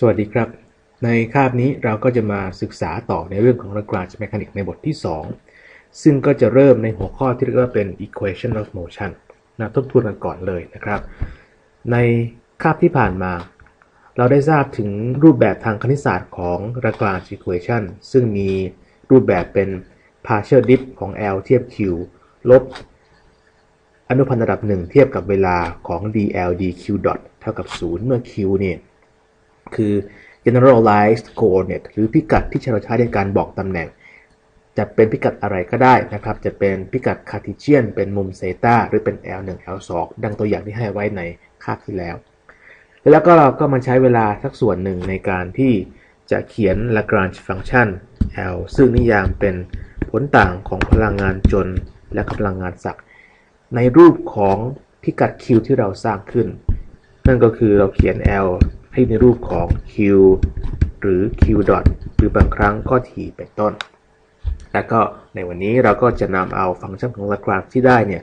สวัสดีครับ ในคาบนี้เราก็จะมาศึกษาต่อในเรื่องของ Lagrange Mechanics ในบทที่ 2 ซึ่งก็จะเริ่มในหัวข้อที่เรียกว่าเป็น Equation of Motion นะทบทวนกันก่อนเลยนะครับ ในคาบที่ผ่านมา เราได้ทราบถึงรูปแบบทางคณิตศาสตร์ของ Lagrange Equation ซึ่งมีรูปแบบเป็น partial dip ของ L เทียบ Q ลบอนุพันธ์ระดับ 1 เทียบกับเวลาของ dl dq dot เท่ากับ 0 เมื่อ q เนี่ย คือ generalized coordinate หรือพิกัดที่เราใช้ในการบอกตำแหน่ง จะเป็นพิกัดอะไรก็ได้นะครับ จะเป็นพิกัดคาร์ติเจียน เป็นมุมเซตาหรือเป็น L1 L2 ดังตัวอย่างที่ให้ไว้ในคาบที่แล้ว แล้วก็เราก็มาใช้เวลาสักส่วนหนึ่งในการที่จะเขียน Lagrange function L ซึ่งนิยามเป็นผลต่างของพลังงานจนและพลังงานศักในรูปของพิกัด q ที่เราสร้างขึ้น นั่นก็คือเราเขียน L ให้ในรูปของ q หรือ q dot หรือบางครั้งก็ t เป็นต้น แล้วก็ในวันนี้เราก็จะนำเอาฟังก์ชันของ Lagrange ที่ได้เนี่ย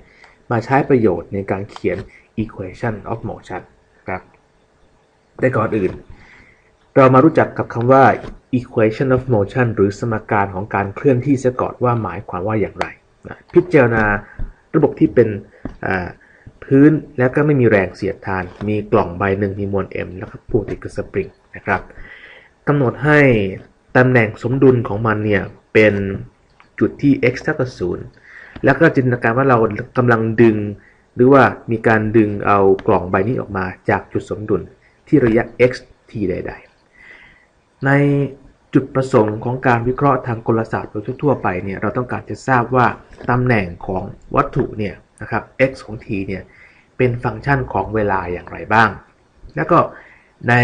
มาใช้ประโยชน์ในการเขียน equation of motion ครับได้ก่อนอื่น เรามารู้จักกับคำว่า equation of motion หรือสมการของการเคลื่อนที่เสียก่อนว่าหมายความว่าอย่างไรนะพิจารณาระบบที่เป็น พื้นแล้วก็ไม่มีแรงเสียดทาน มีกล่องใบหนึ่งมีมวล m แล้วก็ผูกติดกับสปริงนะครับกำหนดให้ตำแหน่งสมดุลของมันเนี่ยเป็นจุดที่ x เท่ากับ0แล้วก็จินตนาการว่าเรากำลังดึง หรือว่ามีการดึงเอากล่องใบนี้ออกมาจากจุดสมดุลที่ระยะ x t ใด ๆ ในจุดประสงค์ของการวิเคราะห์ทางกลศาสตร์โดยทั่วไปเนี่ยเราต้องการจะทราบว่าตำแหน่งของวัตถุเนี่ย นะครับ x ของ t เนี่ยเป็นฟังก์ชันของเวลาอย่างไรบ้าง แล้วก็ใน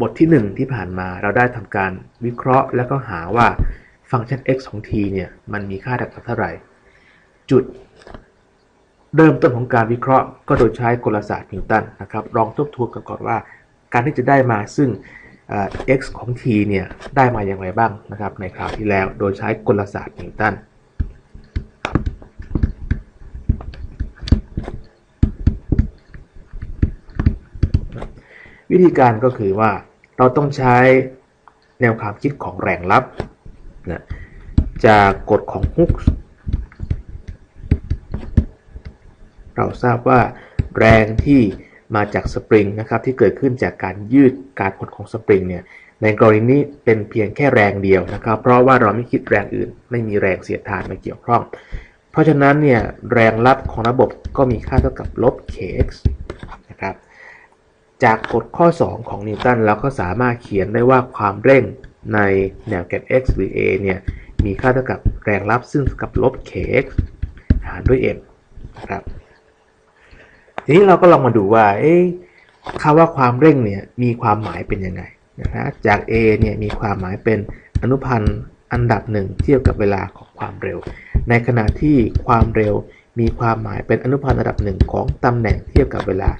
บทที่ 1 ที่ผ่านมาเราได้ทำการวิเคราะห์ แล้วก็หาว่าฟังก์ชัน x ของ t เนี่ยมันมีค่าเท่าไหร่ จุดเริ่มต้นของการวิเคราะห์ ก็โดยใช้กลศาสตร์นิวตันนะครับลองทบทวนกันก่อนว่า การที่จะได้มาซึ่ง x ของ t เนี่ยได้มาอย่างไรบ้างนะครับในคราวที่แล้วโดยใช้กลศาสตร์นิวตัน วิธีการก็คือว่าเราต้องใช้แนวความคิดของแรงลับนะจากกฎของฮุกส์เราทราบว่าแรงที่มาจากสปริงนะครับที่เกิดขึ้นจากการยืดการกดของสปริงเนี่ยในกรณีนี้เป็นเพียงแค่แรงเดียวนะครับ เพราะว่าเราไม่คิดแรงอื่น ไม่มีแรงเสียดทานมาเกี่ยวข้อง เพราะฉะนั้นเนี่ยแรงลับของระบบก็มีค่าเท่ากับลบ kx จากกฎข้อ 2 ของนิวตันเราก็สามารถเขียนได้ว่าความเร่งในแนวแกน x หรือ a เนี่ย มีค่าเท่ากับแรงลับซึ่งกับลบ kx หารด้วย m นะครับ ทีนี้เราก็ลองมาดูว่า เอ๊ะคำว่าความเร่งเนี่ย มีความหมายเป็นยังไงนะฮะจาก a เนี่ยมีความหมายเป็นอนุพันธ์อันดับหนึ่งเทียบกับเวลาของความเร็ว ในขณะที่ความเร็ว มีความหมายเป็นอนุพันธ์อันดับหนึ่งของตำแหน่งเทียบกับเวลา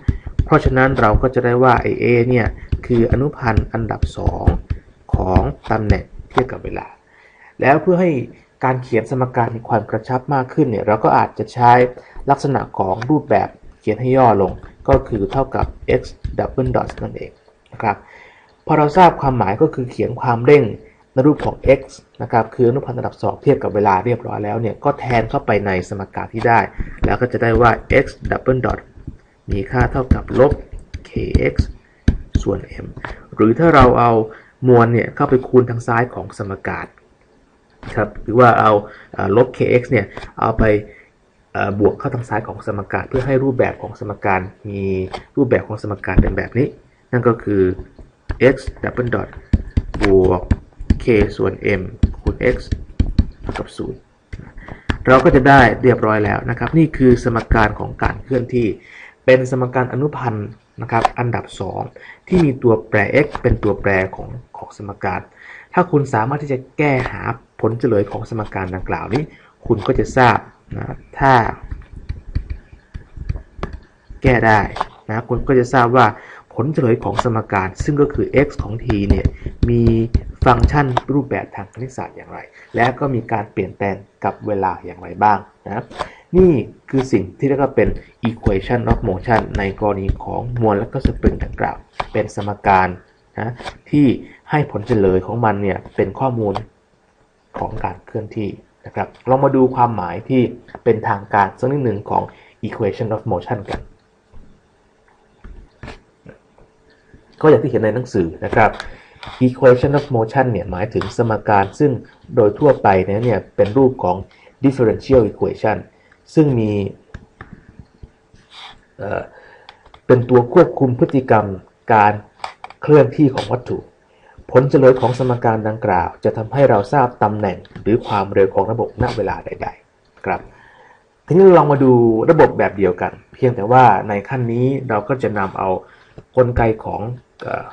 เพราะฉะนั้นเราก็จะได้ว่าไอเอเนี่ยคืออนุพันธ์อันดับ 2 ของตำแหน่งเทียบกับเวลา แล้วเพื่อให้การเขียนสมการมีความกระชับมากขึ้นเนี่ยเราก็อาจจะใช้ลักษณะของรูปแบบเขียนให้ย่อลง ก็คือเท่ากับ x double dot นั่นเองนะครับพอเราทราบความหมายก็คือเขียนความเร่ง ในรูปของ x นะครับคืออนุพันธ์ระดับ 2 เทียบกับเวลาเรียบร้อยแล้วเนี่ยก็แทนเข้าไปในสมการที่ได้ แล้วก็จะได้ว่า x double dot มีค่าเท่ากับลบ kx ส่วน m หรือถ้าเราเอามวลเนี่ยเข้าไปคูณทางซ้ายของสมการครับหรือว่าเอาลบ kx เนี่ยเอาไปบวกเข้าทางซ้ายของสมการ เพื่อให้รูปแบบของสมการมีรูปแบบของสมการเป็นแบบนี้ นั่นก็คือ x double dot บวก k ส่วน m คูณ x เท่ากับ 0 เราก็จะได้เรียบร้อยแล้วนะครับ นี่คือสมการของการเคลื่อนที่ เป็นสมการอนุพันธ์นะครับอันดับ 2 ที่มีตัวแปร x เป็นตัวแปรของของสมการ ถ้าคุณสามารถที่จะแก้หาผลเฉลยของสมการดังกล่าวนี้ คุณก็จะทราบนะถ้า แก้ได้นะคุณก็จะทราบว่า ผลเฉลยของสมการซึ่งก็คือ x ของ t เนี่ยมีฟังก์ชันรูปแบบทางคณิตศาสตร์อย่างไร และก็มีการเปลี่ยนแปลงกับเวลาอย่างไรบ้างนะนี่คือสิ่งที่เรียกว่าเป็น equation of motion ในกรณีของมวลและก็สปริงดังกล่าว เป็นสมการนะที่ให้ผลเฉลยของมันเนี่ยเป็นข้อมูลของการเคลื่อนที่นะครับลองมาดูความหมายที่เป็นทางการสักนิดหนึ่งของ equation of motion กัน ก็อย่างที่เห็นในหนังสือนะครับ equation of motion เนี่ยหมายถึงสมการซึ่งโดยทั่วไปเนี่ยเป็นรูปของ differential equation ซึ่งมีเป็นตัวควบคุมพฤติกรรมการเคลื่อนที่ของวัตถุ ผลเฉลยของสมการดังกล่าว จะทำให้เราทราบตำแหน่งหรือความเร็วของระบบณเวลาใด ๆ ครับ ทีนี้เราลองมาดูระบบแบบเดียวกัน เพียงแต่ว่าในขั้นนี้เราก็จะนำเอากลไกของ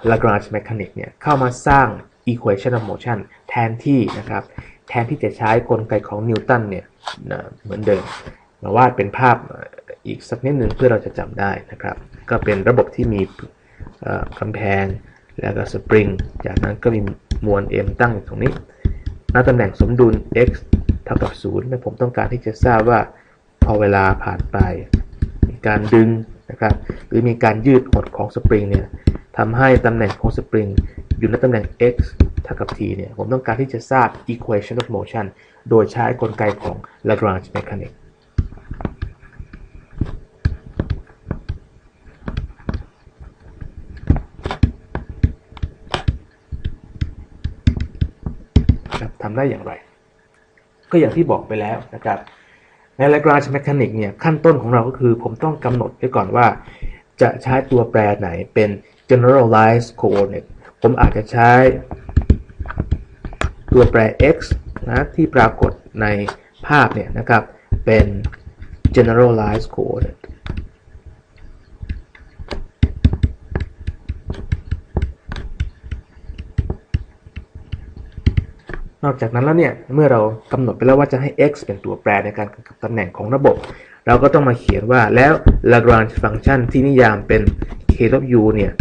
Lagrange mechanic เนี่ยเข้ามาสร้าง equation of motion แทนที่นะครับแทนที่จะใช้กลไกของนิวตันเนี่ยนะเหมือนเดิม มาวาดเป็นภาพอีกสักนิดหนึ่งเพื่อเราจะจำได้นะครับ ก็เป็นระบบที่มีกำแพงแล้วก็สปริง จากนั้นก็มีมวล m ตั้งอยู่ตรงนี้ณตำแหน่งสมดุล x เท่ากับ0และผมต้องการที่จะทราบว่าพอเวลาผ่านไป มีการดึงนะครับ หรือมีการยืดหดของสปริงเนี่ย ทำให้ตำแหน่งของสปริงอยู่ในตำแหน่ง x เท่ากับ t เนี่ย ผมต้องการที่จะทราบ equation of motion โดยใช้กลไกของ Lagrange mechanic ครับทำได้อย่างไร ก็อย่างที่บอกไปแล้วนะครับ ใน Lagrange mechanic เนี่ย ขั้นต้นของเราก็คือผมต้องกำหนดไว้ก่อนว่า จะใช้ตัวแปรไหนเป็น generalized coordinate ผมอาจจะใช้ตัวแปร x นะที่ปรากฏในภาพเนี่ยนะครับ เป็น generalized coordinate นอกจากนั้นแล้วเนี่ย เมื่อเรากำหนดไปแล้วว่าจะให้ x เป็นตัวแปรในการกำกับตำแหน่งของระบบ เราก็ต้องมาเขียนว่าแล้ว Lagrange function ที่นิยามเป็น k u เนี่ย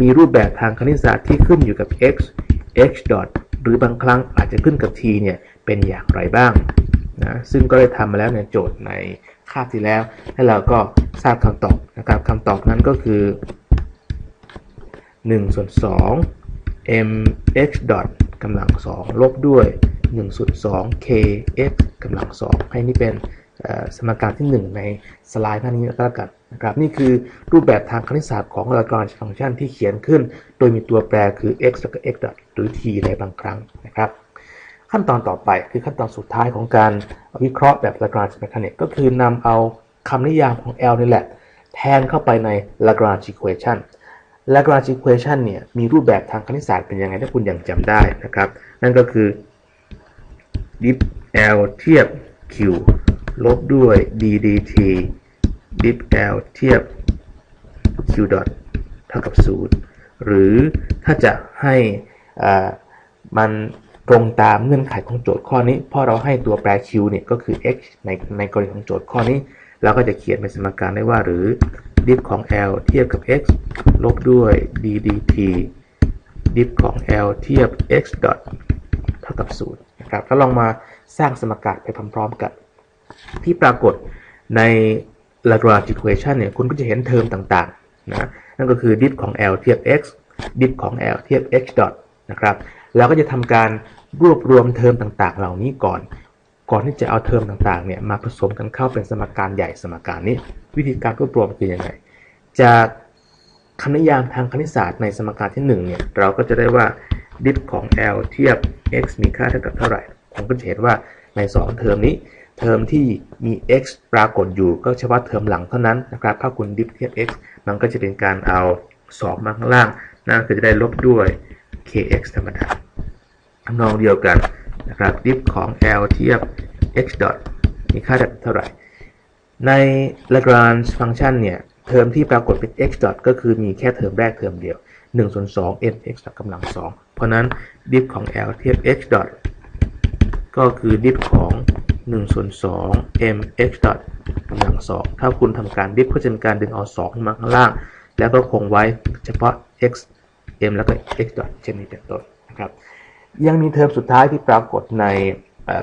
มีรูปแบบทางคณิตศาสตร์ที่ขึ้นอยู่กับ x h dot หรือบางครั้งอาจจะขึ้นกับ t เนี่ยเป็นอย่างไรบ้างนะซึ่งก็ได้ทำมาแล้วในโจทย์ในคาบที่แล้วและเราก็ทราบคำตอบนะครับคำตอบนั้นก็คือ1ส่วน2 mx dot กำลัง2ลบด้วย1ส่วน2 kx กำลัง2ให้นี่เป็นสมการที่ 1 ในสไลด์หน้านี้ก็แล้วกัน นะครับนี่คือรูปแบบทางคณิตศาสตร์ของ Lagrange function ที่เขียนขึ้น โดยมีตัวแปรคือ x แล้วก็ x หรือ t ในบางครั้งนะครับ ขั้นตอนต่อไปคือขั้นตอนสุดท้ายของการวิเคราะห์แบบ Lagrange mechanic ก็คือนำเอาคำนิยามของ L นี่แหละ แทนเข้าไปใน Lagrange equation Lagrange equation เนี่ยมีรูปแบบทางคณิตศาสตร์เป็นยังไงถ้าคุณยังจำได้นะครับ นั่นก็คือ dip L เทียบ Q ลบด้วย d dt dip L เทียบ Q dot เท่ากับ0หรือถ้าจะให้มันตรงตามเงื่อนไขของโจทย์ข้อนี้พราะเราให้ตัวแปร q เนี่ยก็คือ x ในในกรณีของโจทย์ข้อนี้ เราก็จะเขียนเป็นสมการได้ว่าหรือ diff ของ l เทียบกับ x ลบด้วย d dt diff ของ l เทียบ x dot เท่ากับ0นะครับแล้วลองมาสร้างสมการไปพร้อมๆกัน ที่ปรากฏใน Lagrange equation เนี่ยคุณก็จะเห็นเทอมต่างๆนะนั่นก็คือ diff ของ l เทียบ x diff ของ l เทียบ x dot นะครับแล้วก็จะทำการรวบรวมเทอมต่างๆ เหล่านี้ก่อน ก่อนที่จะเอาเทอมต่างๆเนี่ยมาผสมกันเข้าเป็นสมการใหญ่สมการนี้ วิธีการรวบรวมคือยังไงจากคำนิยามทางคณิตศาสตร์ในสมการที่1เนี่ยเราก็จะได้ว่า diff ของ l เทียบ x มีค่าเท่ากับเท่าไหร่ผมก็จะเห็นว่าใน 2 เทอมนี้ เทอมที่มี x ปรากฏอยู่ก็เฉพาะเทอมหลังเท่านั้นนะครับถ้าคุณ diff เทียบ x มันก็จะเป็นการเอา2มาข้างล่างนั่นก็จะได้ลบด้วย kx ธรรมดาทำนองเดียวกันนะครับ diff ของ l เทียบ x dot มีค่าเท่าไหร่ ใน Lagrange function เนี่ย เทอมที่ปรากฏเป็น x dot ก็คือมีแค่เทอมแรกเทอมเดียว1ส่วน2 m x กำลัง 2 เพราะนั้น diff ของ l เทียบ x dot ก็คือ diff ของ 1ส่วน2 m x dot กำลัง2ถ้าคุณทำการ diff ก็จะเป็นการดึงเอา2ขึ้นมาข้างล่าง แล้วก็คงไว้เฉพาะ x m แล้วก็ x dot เช่นนี้เป็นต้นนะครับ ยังมีเทอมสุดท้ายที่ปรากฏใน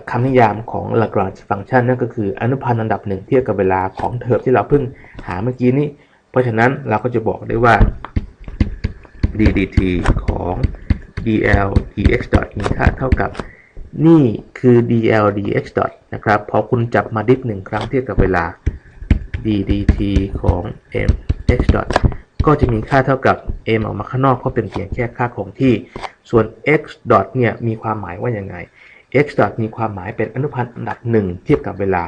คำนิยามของ Lagrange function นั่นก็คืออนุพันธ์อันดับหนึ่งเทียบกับเวลาของเทอมที่เราเพิ่งหาเมื่อกี้นี้ เพราะฉะนั้นเราก็จะบอกได้ว่า d dt ของ dl dx มีค่าเท่ากับนี่คือ dl dx นะครับพอคุณจับมาดิฟหนึ่งครั้งเทียบกับเวลา d dt ของ m x dot ก็จะมีค่าเท่ากับ m ออกมาข้างนอกก็เป็นเพียงแค่ค่าคงที่ ส่วน x dot เนี่ยมีความหมายว่าอยังไง x dot มีความหมายเป็นอนุพันธ์อันดับ 1 เทียบกับเวลา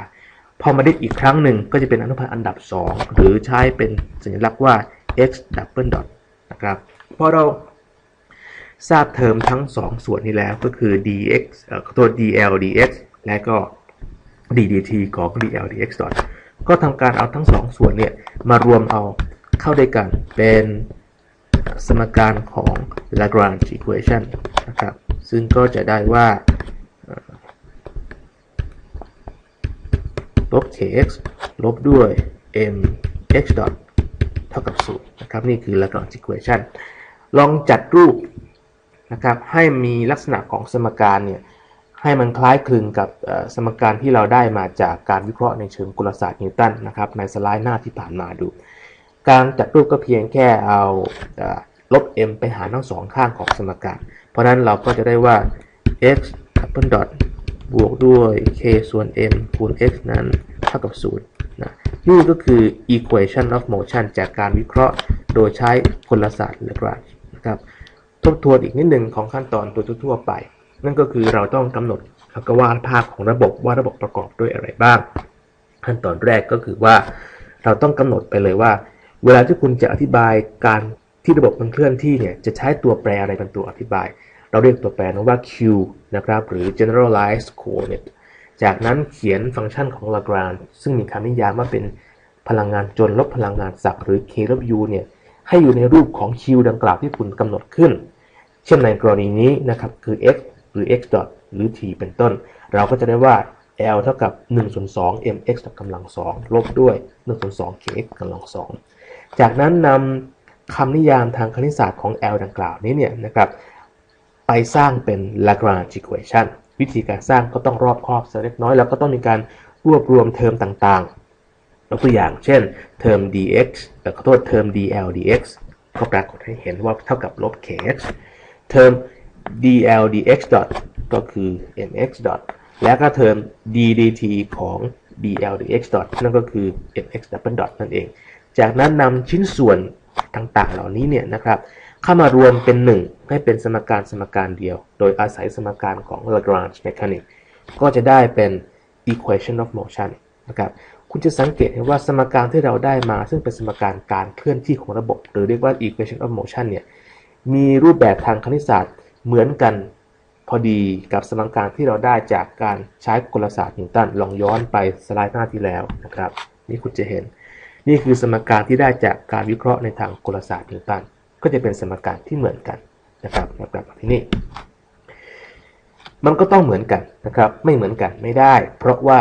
พอมาดิฟอีกครั้งหนึ่งก็จะเป็นอนุพันธ์อันดับ 2 หรือใช้เป็นสัญลักษณ์ว่า x double dot นะครับพอเราทราบเทอมทั้ง 2 ส่วนนี้แล้วก็คือ dx เอ่อตัว dl dx และก็ ddt ของ dl dx dot ก็ทำการเอาทั้ง2ส่วนเนี่ยมารวมเอาเข้าด้วยกันเป็นสมการของ Lagrange equation นะครับ ซึ่งก็จะได้ว่าเอ่อลบ kx ลบด้วย mx dot เท่ากับ0นะครับ นี่คือ Lagrange equation ลองจัดรูปนะครับ ให้มีลักษณะของสมการเนี่ย ให้มันคล้ายคลึงกับสมการที่เราได้มาจากการวิเคราะห์ในเชิงกลศาสตร์นิวตันนะครับในสไลด์หน้าที่ผ่านมาดู การจัดรูปก็เพียงแค่เอาเอ่อลบ m ไปหารทั้งสองข้างของสมการ เพราะนั้นเราก็จะได้ว่า x double dot บวกด้วย k ส่วน m คูณ x นั้นเท่ากับ0นะนี่ก็คือ equation of motion จากการวิเคราะห์โดยใช้กลศาสตร์ Lagrange นะครับ ทบทวนอีกนิดหนึ่งของขั้นตอนตัวทั่วไป นั่นก็คือเราต้องกำหนดแล้วก็วาดภาพของระบบว่าระบบประกอบด้วยอะไรบ้าง ขั้นตอนแรกก็คือว่า เราต้องกำหนดไปเลยว่า เวลาที่คุณจะอธิบายการที่ระบบมันเคลื่อนที่เนี่ยจะใช้ตัวแปรอะไรเป็นตัวอธิบาย เราเรียกตัวแปรนั้นว่า q นะครับหรือ generalized coordinate จากนั้นเขียนฟังก์ชันของ Lagrange ซึ่งมีคำนิยามว่าเป็นพลังงานจนลบพลังงานศักย์หรือ k ลบ u เนี่ยให้อยู่ในรูปของ q ดังกล่าวที่คุณกำหนดขึ้น เช่นในกรณีนี้นะครับคือ x หรือ x dot หรือ t เป็นต้น เราก็จะได้ว่า l เท่ากับ1ส่วน2 mx กำลัง2ลบด้วย1ส่วน2 kx กำลัง2จากนั้นนำคำนิยามทางคณิตศาสตร์ของ L ดังกล่าวนี้เนี่ยนะครับไปสร้างเป็น Lagrange equation วิธีการสร้างก็ต้องรอบคอบสักเล็กน้อยแล้วก็ต้องมีการรวบรวมเทอมต่างๆยกตัวอย่างเช่นเทอม dx แต่ขอโทษเทอม dl dx ก็ปรากฏให้เห็นว่าเท่ากับลบ kx เทอม dl dx dot ก็คือ mx dot และก็เทอม d dt ของ dl dx dot นั่นก็คือ mx double dot นั่นเอง จากนั้นนำชิ้นส่วนต่างๆ เหล่านี้เนี่ยนะครับ เข้ามารวมเป็นหนึ่งให้เป็นสมการสมการเดียว โดยอาศัยสมการของ Lagrange mechanics ก็จะได้เป็น equation of motion นะครับคุณจะสังเกตเห็นว่าสมการที่เราได้มา ซึ่งเป็นสมการการเคลื่อนที่ของระบบ หรือเรียกว่า equation of motion เนี่ยมีรูปแบบทางคณิตศาสตร์ เหมือนกันพอดีกับสมการที่เราได้จากการใช้กลศาสตร์นิวตันลองย้อนไปสไลด์หน้าที่แล้วนะครับ นี่คุณจะเห็น นี่คือสมการที่ได้จากการวิเคราะห์ในทางกลศาสตร์นิวตันก็จะเป็นสมการที่เหมือนกันนะครับมากลับที่นี่มันก็ต้องเหมือนกันนะครับ ไม่เหมือนกันไม่ได้ เพราะว่า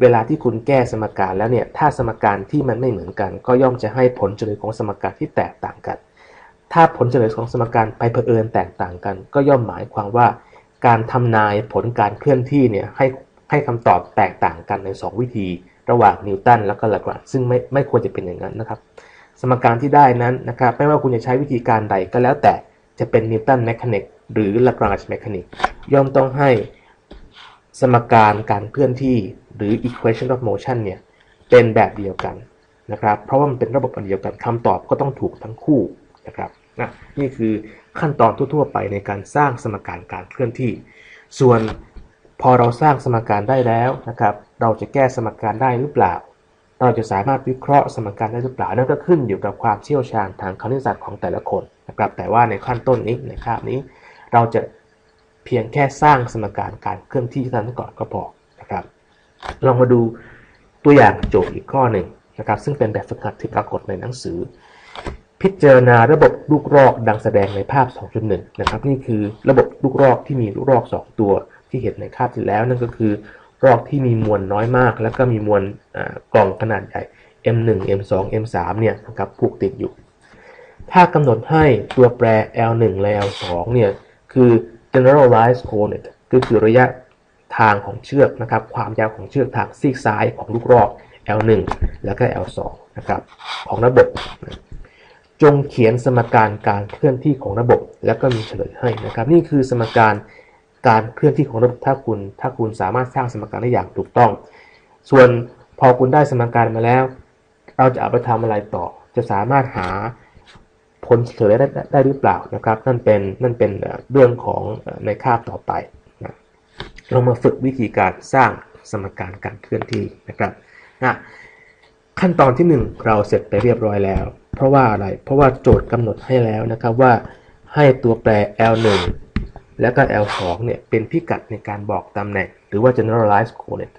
เวลาที่คุณแก้สมการแล้วเนี่ยถ้าสมการที่มันไม่เหมือนกัน ก็ย่อมจะให้ผลเฉลยของสมการที่แตกต่างกัน ถ้าผลเฉลยของสมการไปเผอิญแตกต่างกัน ก็ย่อมหมายความว่า การทำนายผลการเคลื่อนที่เนี่ยให้ให้คำตอบแตกต่างกันใน 2 วิธี ระหว่างนิวตันแล้วก็ลากรานซึ่งไม่ไม่ควรจะเป็นอย่างนั้นนะครับ สมการที่ได้นั้นนะครับไม่ว่าคุณจะใช้วิธีการใดก็แล้วแต่จะเป็นนิวตันแมชานิกหรือลากราน์แมชานิกย่อมต้องให้สมการการเคลื่อนที่หรือ equation of motion เนี่ยเป็นแบบเดียวกันนะครับ เพราะว่ามันเป็นระบบอันเดียวกันคำตอบก็ต้องถูกทั้งคู่นะครับ นะนี่คือขั้นตอนทั่วๆ ไปในการสร้างสมการการเคลื่อนที่ ส่วนพอเราสร้างสมการได้แล้วนะครับ เราจะแก้สมการได้หรือเปล่า เราจะสามารถวิเคราะห์สมการได้หรือเปล่า นั่นก็ขึ้นอยู่กับความเชี่ยวชาญทางคณิตศาสตร์ของแต่ละคนนะครับ แต่ว่าในขั้นต้นนี้ในคาบนี้ เราจะเพียงแค่สร้างสมการการเคลื่อนที่เท่านั้นก่อนก็พอนะครับ ลองมาดูตัวอย่างโจทย์อีกข้อหนึ่งนะครับ ซึ่งเป็นแบบฝึกหัดที่ปรากฏในหนังสือ พิจารณาระบบลูกรอกดังแสดงในภาพ 2.1 นะครับ นี่คือระบบลูกรอกที่มีลูกรอก 2 ตัวที่เห็นในคาบที่แล้ว นั่นก็คือรอกที่มีมวลน้อยมาก แล้วก็มีมวลกล่องขนาดใหญ่ M1 M2 M3 เนี่ยนะครับผูกติดอยู่ ถ้ากำหนดให้ตัวแปร L1 และ L2 เนี่ยคือ generalized coordinate ก็คือระยะทางของเชือกนะครับ ความยาวของเชือกทางซีกซ้ายของลูกรอก L1 แล้วก็ L2 นะครับ ของระบบ จงเขียนสมการการเคลื่อนที่ของระบบ แล้วก็มีเฉลยให้นะครับ นี่คือสมการการเคลื่อนที่ของระบบถ้าคุณ ถ้าคุณสามารถสร้างสมการได้อย่างถูกต้อง ส่วนพอคุณได้สมการมาแล้ว เราจะเอาไปทำอะไรต่อ จะสามารถหาผลเฉลยได้ได้ได้หรือเปล่านะครับ นั่นเป็นนั่นเป็นเรื่องของในคาบต่อไปนะเรามาฝึกวิธีการสร้างสมการการเคลื่อนที่นะครับนะขั้นตอนที่หนึ่งเราเสร็จไปเรียบร้อยแล้ว เพราะว่าอะไร เพราะว่าโจทย์กำหนดให้แล้วนะครับว่าให้ตัวแปร L1 และก็ L2 เนี่ยเป็นพิกัดในการบอกตำแหน่ง หรือว่า generalized coordinate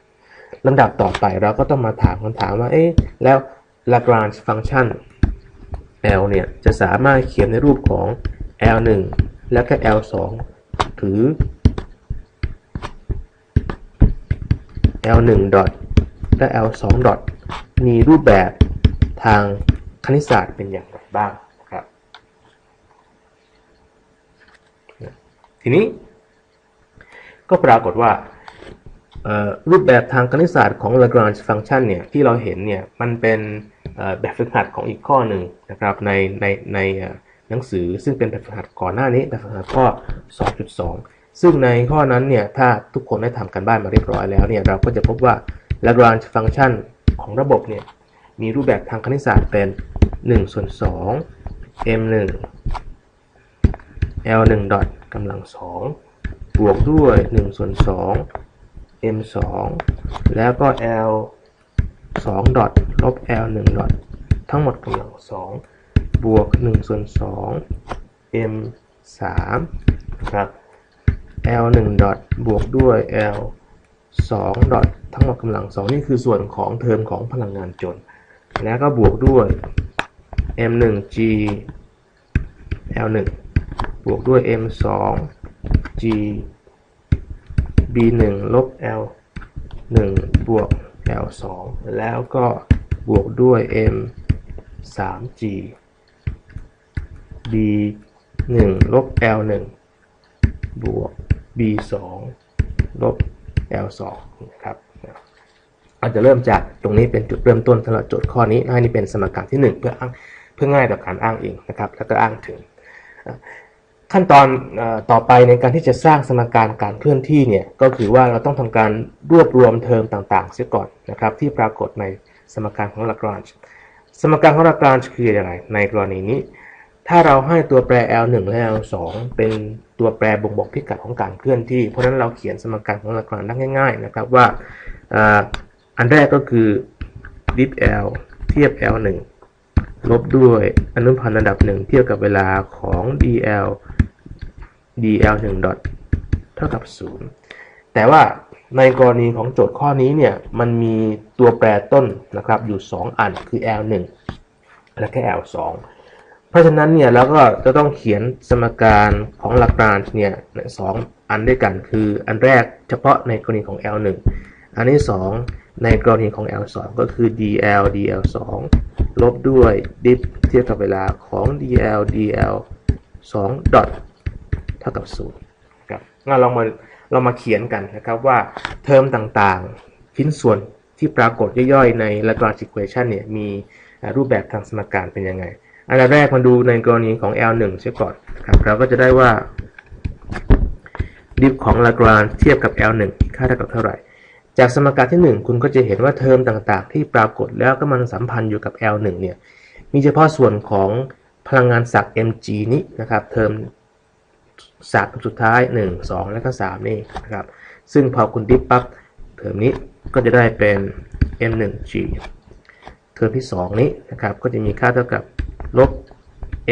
ลำดับต่อไปเราก็ต้องมาถามคำถามว่า เอ๊ะ แล้ว Lagrange function L เนี่ย จะสามารถเขียนในรูปของ L1 และก็ L2 หรือ L1 ดอทและ L2 ดอทมีรูปแบบทาง คณิตศาสตร์เป็นอย่างไรบ้างนะครับ ทีนี้ก็ปรากฏว่ารูปแบบทางคณิตศาสตร์ของ Lagrange function เนี่ยที่เราเห็นเนี่ยมันเป็นแบบฝึกหัดของอีกข้อหนึ่งนะครับในในในหนังสือซึ่งเป็นแบบฝึกหัดก่อนหน้านี้แบบฝึกหัดข้อ 2.2 ซึ่งในข้อนั้นเนี่ยถ้าทุกคนได้ทำกันบ้านมาเรียบร้อยแล้วเนี่ยเราก็จะพบว่า Lagrange function ของระบบเนี่ย มีรูปแบบทางคณิตศาสตร์เป็น1ส่วน2 m 1 l 1ดอทกำลัง2บวกด้วย1ส่วน2 m 2แล้วก็ l 2ดอทลบ l 1ดอททั้งหมดกำลัง2บวก1ส่วน2 m 3นะครับ l 1ดอทบวกด้วย l 2ดอททั้งหมดกำลัง2นี่คือส่วนของเทอมของพลังงานจน แล้วก็บวกด้วย m 1 g l 1บวกด้วย m 2 g b 1ลบ l 1บวก l 2แล้วก็บวกด้วย m 3 g b 1ลบ l 1บวก b 2ลบ l 2นะครับ เราจะเริ่มจากตรงนี้เป็นจุดเริ่มต้นสำหรับโจทย์ข้อนี้ให้นี่เป็นสมการที่ 1 เพื่ออ้างเพื่อง่ายต่อการอ้างเองนะครับ แล้วก็อ้างถึง ขั้นตอนต่อไปในการที่จะสร้างสมการการเคลื่อนที่เนี่ยก็คือว่าเราต้องทำการรวบรวมเทอมต่างๆเสียก่อนนะครับ ที่ปรากฏในสมการของ Lagrange สมการของ Lagrange คืออะไรในกรณีนี้ ถ้าเราให้ตัวแปร L1 และ L2 เป็นตัวแปรบ่งบอกพิกัดของการเคลื่อนที่ เพราะฉะนั้นเราเขียนสมการของ Lagrange ได้ง่าย ๆ นะครับว่า อันแรกก็คือ diff L เทียบ L1 ลบด้วยอนุพันธ์ระดับหนึ่งเทียบกับเวลาของ dl dl 1 dot เท่ากับ 0 แต่ว่าในกรณีของโจทย์ข้อนี้เนี่ย มันมีตัวแปรต้นนะครับอยู่ 2 อันคือ l 1และก็ l 2เพราะฉะนั้นเนี่ยเราก็จะต้องเขียนสมการของ Lagrange เนี่ยสองอันด้วยกันคืออันแรกเฉพาะในกรณีของ l 1อันที่ 2 ในกรณีของ l 2 ก็คือ dl dl 2 ลบด้วย diff เทียบกับเวลาของ dl dl 2 dot เท่ากับ0ครับงั้นเรามาเรามาเขียนกันนะครับว่าเทอมต่างๆ ชิ้นส่วนที่ปรากฏย่อยๆ ใน Lagrange equation เนี่ยมีรูปแบบทางสมการเป็นยังไง อันดับแรกมาดูในกรณีของ L1 เสียก่อนนะครับเราก็จะได้ว่าดิฟของ Lagrange เทียบกับ L1 ค่าเท่ากับเท่าไหร่ จากสมการที่ 1 คุณก็จะเห็นว่าเทอมต่างๆ ที่ปรากฏแล้วก็มันสัมพันธ์อยู่กับ L1 เนี่ยมีเฉพาะส่วนของพลังงานศักย์ mg นี้นะครับเทอมศักย์สุดท้าย 1 2 แล้วก็ 3 นี่นะครับซึ่งพอคุณดิฟปั๊บเทอมนี้ก็จะได้เป็น m1g เทอมที่ 2 นี้นะครับก็จะมีค่าเท่ากับลบ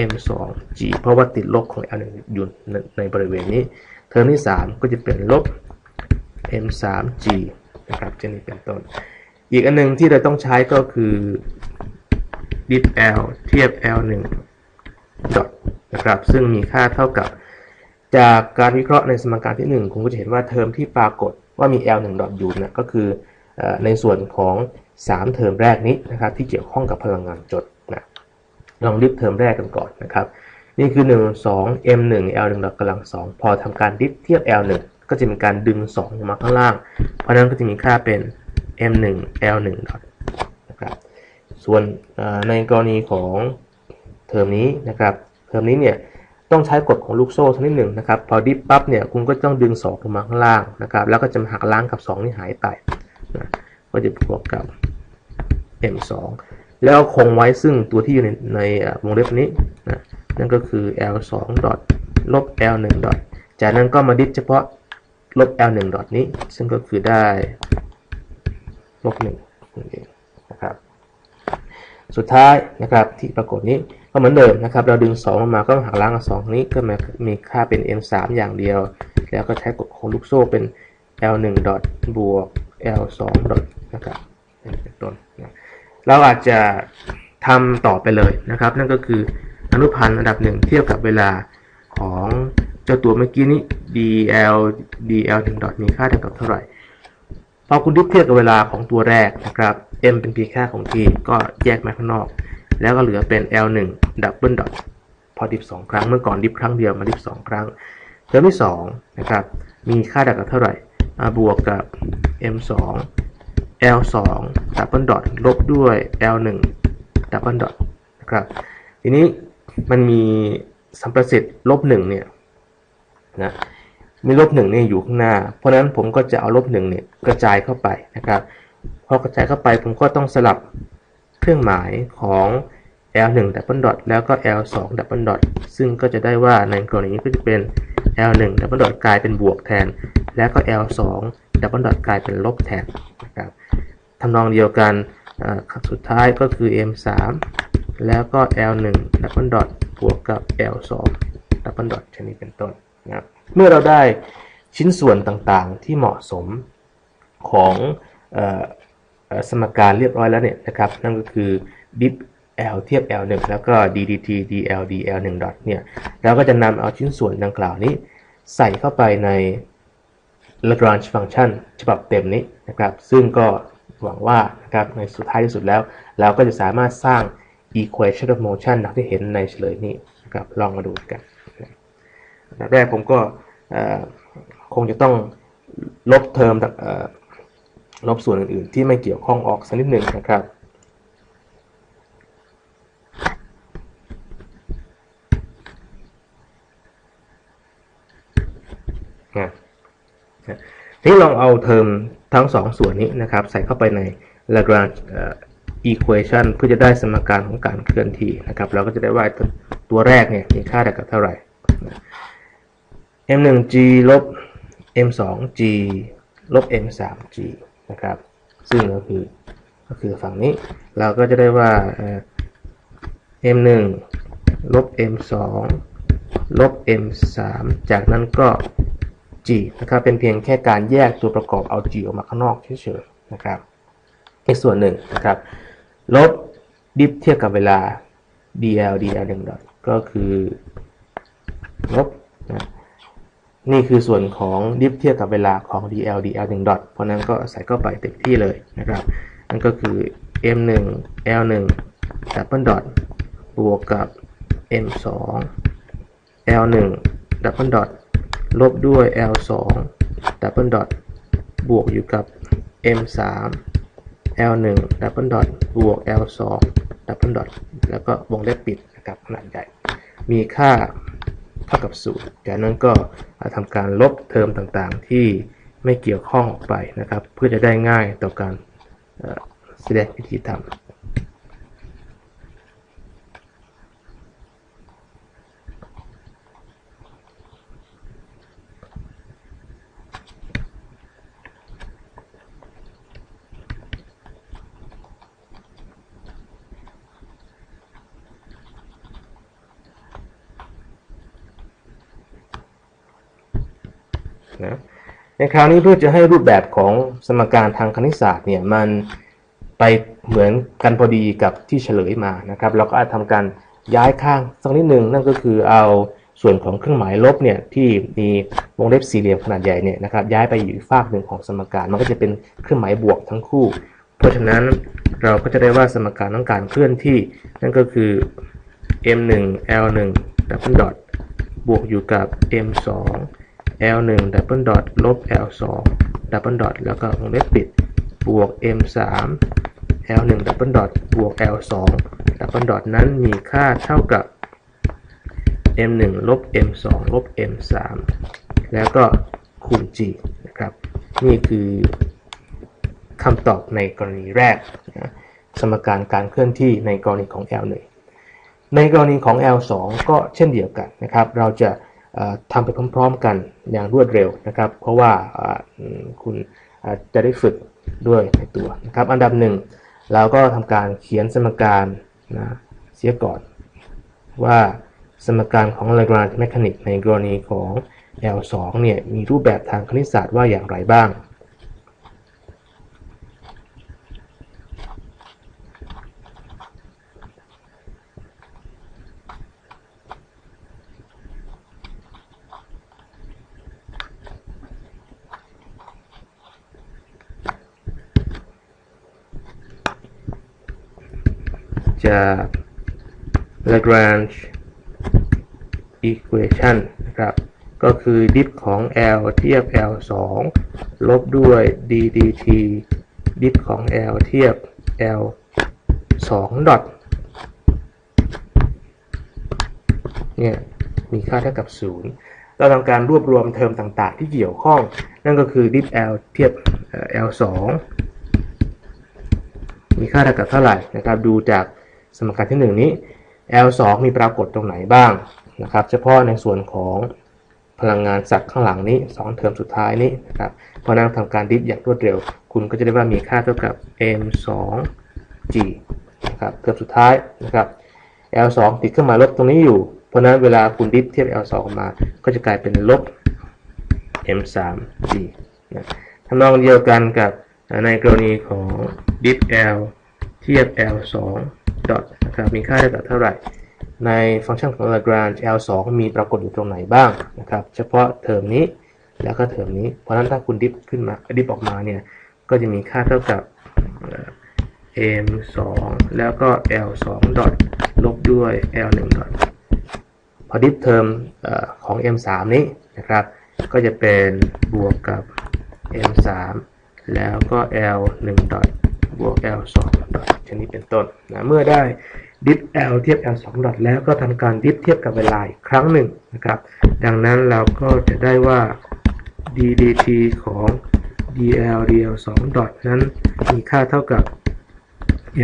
m2g เพราะว่าติดลบของ l1 อยู่ในในบริเวณนี้ เทอมที่ 3 ก็จะเป็นลบ m3g นะครับเช่นนี้เป็นต้น อีกอันหนึงที่เราต้องใช้ก็คือ diff l เทียบ l1 ดอทนะครับซึ่งมีค่าเท่ากับจากการวิเคราะห์ในสมการที่ 1 คุณก็จะเห็นว่าเทอมที่ปรากฏว่ามี L 1ดอทอยู่นี่ยก็คือในส่วนของ 3 เทอมแรกนี้นะครับที่เกี่ยวข้องกับพลังงานจดนะลองดิฟเทอมแรกกันก่อนนะครับ นี่คือ 1 2 m 1 l 1ดอทกำลัง2พอทำการดิฟเทียบ l 1 ก็จะมีการดึง 2 ลงมาข้างล่าง เพราะนั้นก็จะมีค่าเป็น m 1 l 1 ดอทนะครับ ส่วนในกรณีของเทอมนี้นะครับ เทอมนี้เนี่ยต้องใช้กฎของลูกโซ่สักนิดหนึ่งนะครับ พอดิฟปั๊บเนี่ยคุณก็ต้องดึง 2 ลงมาข้างล่างนะครับ แล้วก็จะหักล้างกับ2ที่หายไปนะก็จะบวกกับ m2 แล้วคงไว้ซึ่งตัวที่อยู่ในในวงเล็บนี้นะนั่นก็คือ l2 ดอทลบ l1 ดอทจากนั้นก็มาดิฟเฉพาะ ลบ l1 ดอทนี้ ซึ่งก็คือได้ลบ1นั่นเองนะครับ สุดท้ายนะครับที่ปรากฏนี้ก็เหมือนเดิมนะครับ เราดึง 2 ลงมาก็หักล้างกับ2นี้ก็มามีค่าเป็น m3 อย่างเดียว แล้วก็ใช้กฎของลูกโซ่เป็น l1 ดอทบวก l2 ดอทนะครับเป็นต้นเราอาจจะทำต่อไปเลยนะครับ นั่นก็คืออนุพันธ์อันดับหนึ่งเทียบกับเวลาของ จ้าตัวเมื่อกี้นี้ dl dl 1ดอทมีค่าเท่ากับเท่าไหร่ พอคุณดิฟเทียบกับเวลาของตัวแรกนะครับ m เป็นเพียงค่าของ t ก็แยกมาข้างนอก แล้วก็เหลือเป็น l 1ดับเบิลดอทพอดิฟ2ครั้ง เมื่อก่อนดิฟครั้งเดียวมาดิฟ2ครั้ง เทอมที่2นะครับ มีค่าเท่ากับเท่าไหร่มาบวกกับ m 2 l 2ดับเบิลดอทลบด้วย l 1ดับเบิลดอทนะครับ ทีนี้มันมีสัมประสิทธิ์ลบ1เนี่ย นะมีลบ1เนี่ยอยู่ข้างหน้า เพราะฉะนั้นผมก็จะเอาลบ1เนี่ยกระจายเข้าไปนะครับพอกระจายเข้าไปผมก็ต้องสลับเครื่องหมายของ l 1 double dot แล้วก็ l 2 double dot ซึ่งก็จะได้ว่าในกรณีนี้ก็จะเป็น l 1 double dot กลายเป็นบวกแทน แล้วก็ l 2 double dot กลายเป็นลบแทนนะครับทำนองเดียวกันขั้นสุดท้ายก็คือ m 3 แล้วก็ l 1 double dot บวกกับ l 2 double dot ชนิดเป็นต้น นะครับเมื่อเราได้ชิ้นส่วนต่างๆที่เหมาะสมของสมการเรียบร้อยแล้วเนี่ยนะครับนั่นก็คือ dip l เทียบ l 1แล้วก็ ddt dl dl 1 dot เนี่ยเราก็จะนำเอาชิ้นส่วนดังกล่าวนี้ ใส่เข้าไปใน Lagrange function ฉบับเต็มนี้นะครับ ซึ่งก็หวังว่านะครับในสุดท้ายที่สุดแล้ว เราก็จะสามารถสร้าง equation of motion ดังที่เห็นในเฉลยนี้นะครับลองมาดูกัน ดับแรกผมก็คงจะต้องลบเทอมลบส่วนอื่นๆ ที่ไม่เกี่ยวข้องออกสักนิดหนึ่งนะครับนี้ลองเอาเทอมทั้งสองส่วนนี้นะครับ ใส่เข้าไปใน Lagrange equation เพื่อจะได้สมการของการเคลื่อนที่นะครับ เราก็จะได้ว่าตัวแรกเนี่ยมีค่าเท่ากับเท่าไหร่ m1g ลบ m2g ลบ m3g นะครับ ซึ่งก็คือก็คือฝั่งนี้เราก็จะได้ว่า m1 ลบ m2 ลบ m3 จากนั้นก็ g นะครับเป็นเพียงแค่การแยกตัวประกอบเอา g ออกมาข้างนอกเฉยๆนะครับอีกส่วนหนึ่งนะครับ ลบดิฟเทียบกับเวลา dl dl 1ดอทก็คือลบนะ นี่คือส่วนของดิฟเทียบกับเวลาของ dl dl 1ดอทเพราะนั้นก็ใส่เข้าไปเต็มที่เลยนะครับนั่นก็คือ m 1 l 1 double dot บวกกับ m 2 l 1 double dot ลบด้วย l 2 double dot บวกอยู่กับ m 3 l 1 double dot บวก l 2 double dot แล้วก็วงเล็บปิดนะครับขนาดใหญ่ มีค่า เท่ากับศูนย์จากนั้นก็ทำการลบเทอมต่างๆ ที่ไม่เกี่ยวข้องออกไปนะครับ เพื่อจะได้ง่ายต่อการแสดงวิธีทำนะ ในคราวนี้เพื่อจะให้รูปแบบของสมการทางคณิตศาสตร์เนี่ยมันไปเหมือนกันพอดีกับที่เฉลยมานะครับเราก็อาจทำการย้ายข้างสักนิดหนึ่งนั่นก็คือเอาส่วนของเครื่องหมายลบเนี่ยที่มีวงเล็บสี่เหลี่ยมขนาดใหญ่เนี่ยนะครับย้ายไปอยู่ฝากหนึ่งของสมการ มันก็จะเป็นเครื่องหมายบวกทั้งคู่ เพราะฉะนั้นเราก็จะได้ว่าสมการต้องการเคลื่อนที่ นั่นก็คือ m1 l1 double dot บวกอยู่กับ l1 double dot ลบ l2 double dot แล้วก็วงเล็บปิด บวก m3 l1 double dot บวก l2 ดับเบิลดอทนั้นมีค่าเท่ากับ m1 ลบ m2 ลบ m3 แล้วก็คูณ g นะครับ นี่คือคำตอบในกรณีแรกนะสมการการเคลื่อนที่ในกรณีของ L1 ในกรณีของ L2 ก็เช่นเดียวกันนะครับ เราจะ ทำไปพร้อมๆกันอย่างรวดเร็วนะครับ เพราะว่าคุณจะได้ฝึกด้วยในตัวนะครับ อันดับหนึ่งเราก็ทำการเขียนสมการนะเสียก่อน ว่าสมการของ Lagrange Mechanic ในกรณีของ L2 เนี่ยมีรูปแบบทางคณิตศาสตร์ว่าอย่างไรบ้าง จาก Lagrange equation นะครับ ก็คือดิฟของ L เทียบ L 2ลบด้วย d dt ดิฟของ L เทียบ L 2ดอทเนี่ยมีค่าเท่ากับ 0 เราทำการรวบรวมเทอมต่างๆ ที่เกี่ยวข้อง นั่นก็คือดิฟ L เทียบเอ่อ L 2มีค่าเท่ากับเท่าไหร่นะครับ ดูจาก สมการที่ 1 นี้ L 2 มีปรากฏตรงไหนบ้างนะครับ เฉพาะในส่วนของพลังงานสัตว์ข้างหลังนี้ 2 เทอมสุดท้ายนี้นะครับพอนั่งทำการดิฟอย่างรวดเร็ว คุณก็จะได้ว่ามีค่าเท่ากับ m 2 g นะครับเทอมสุดท้ายนะครับ L 2 ติดเครื่องหมายลบตรงนี้อยู่ เพราะนั้นเวลาคุณดิฟเทียบ L 2ออกมา ก็จะกลายเป็นลบ m 3 g นะทำนองเดียวกันกับในกรณีของ diff L เทียบ L 2 dot นะครับมีค่าเท่ากับเท่าไหร่ ในฟังก์ชันของ Lagrange L 2 มีปรากฏอยู่ตรงไหนบ้างนะครับ เฉพาะเทอมนี้แล้วก็เทอมนี้ เพราะฉะนั้นถ้าคุณดิฟขึ้นมาดิฟออกมาเนี่ย ก็จะมีค่าเท่ากับ m 2 แล้วก็ l 2 dot ลบด้วย l 1 dot พอดิฟเทอมของ m 3 นี้นะครับ ก็จะเป็นบวกกับ m 3 แล้วก็ l 1 dot บวก l 2 dot ชนิดเป็นต้นนะเมื่อได้ดิฟ l เทียบ l 2 dot แล้วก็ทำการดิฟเทียบกับเวลาอีกครั้งหนึ่งนะครับ ดังนั้นเราก็จะได้ว่า d dt ของ dl dl 2 dot นั้นมีค่าเท่ากับ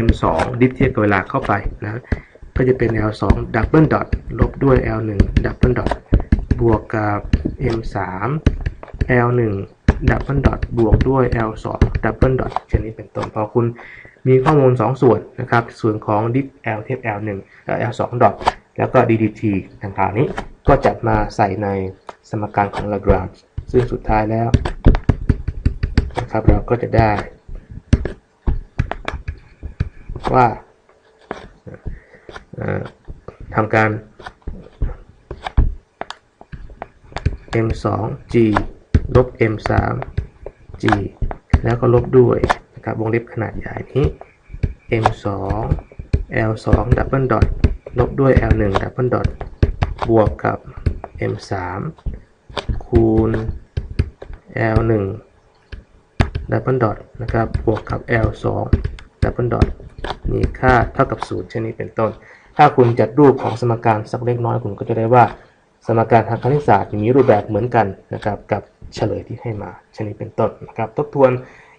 m 2ดิฟเทียบกับเวลาเข้าไปนะ ก็จะเป็น l 2 double dot ลบด้วย l 1 double dot บวกกับ m 3 l 1 double dot บวกด้วย l 2 double dot เช่นนี้เป็นต้นพอคุณมีข้อมูล 2 ส่วนนะครับ ส่วนของ diff l เทียบ l 1และ l 2 dot แล้วก็ ddt ต่างๆนี้ก็จัดมาใส่ในสมการของ Lagrange ซึ่งสุดท้ายแล้วนะครับเราก็จะได้ ว่าทำการ m 2 g ลบ m 3 g แล้วก็ลบด้วยนะครับวงเล็บขนาดใหญ่นี้ m 2 l 2 double dot ลบด้วย l 1 double dot บวกกับ m 3คูณ l 1 double dot นะครับบวกกับ l 2 double dot มีค่าเท่ากับ0เช่นนี้เป็นต้น ถ้าคุณจัดรูปของสมการสักเล็กน้อยคุณก็จะได้ว่าสมการทางคณิตศาสตร์มีรูปแบบเหมือนกันนะครับกับ เฉลยที่ให้มาชนนี้เป็นต้นนะครับ ทบทวน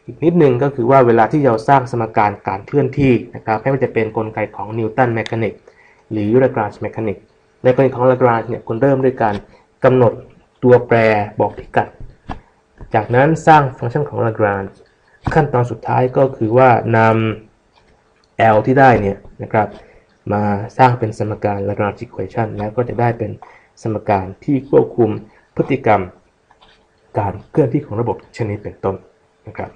อีกนิดนึงก็คือว่าเวลาที่เราสร้างสมการการเคลื่อนที่นะครับไม่ว่าจะเป็นกลไกของนิวตันแมชานิกหรือ Lagrange แมชานิกในกรณีของ Lagrange เนี่ยคุณเริ่มด้วยการกำหนดตัวแปรบอกพิกัด จากนั้นสร้างฟังก์ชันของ Lagrange ขั้นตอนสุดท้ายก็คือว่านำ L ที่ได้เนี่ยนะครับมาสร้างเป็นสมการ Lagrange equation แล้วก็จะได้เป็นสมการที่ควบคุมพฤติกรรม การเคลื่อนที่ของระบบชนิดเป็นต้นนะครับ